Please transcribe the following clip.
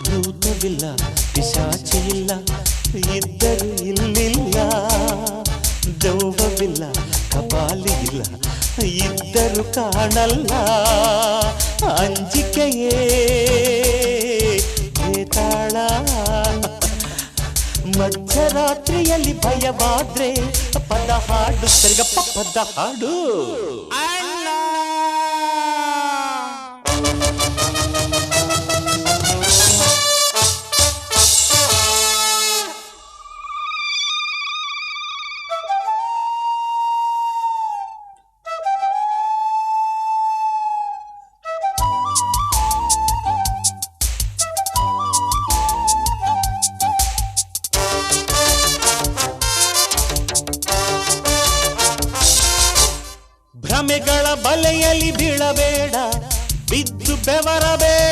ಭೂತವಿಲ್ಲ ಪಿಶಾಚಿ ಇಲ್ಲ ಇದ್ದರು ಇಲ್ಲಿಲ್ಲ ದೆವ್ವವಿಲ್ಲ ಕಪಾಲಿ ಇಲ್ಲ ಇದ್ದರು ಕಾಣಲ್ಲ ಅಂಜಿಕೆಯೇ ಭೇತಾಳ ಮಧ್ಯರಾತ್ರಿಯಲ್ಲಿ ಭಯವಾದ್ರೆ ಪದ ಹಾಡು ಸರಿಗಪ್ಪ ಪದ ಹಾಡು ಭ್ರಮೆಗಳ ಬಲೆಯಲ್ಲಿ ಬೀಳಬೇಡ ಬಿದ್ದು ಬೆವರಬೇಡ.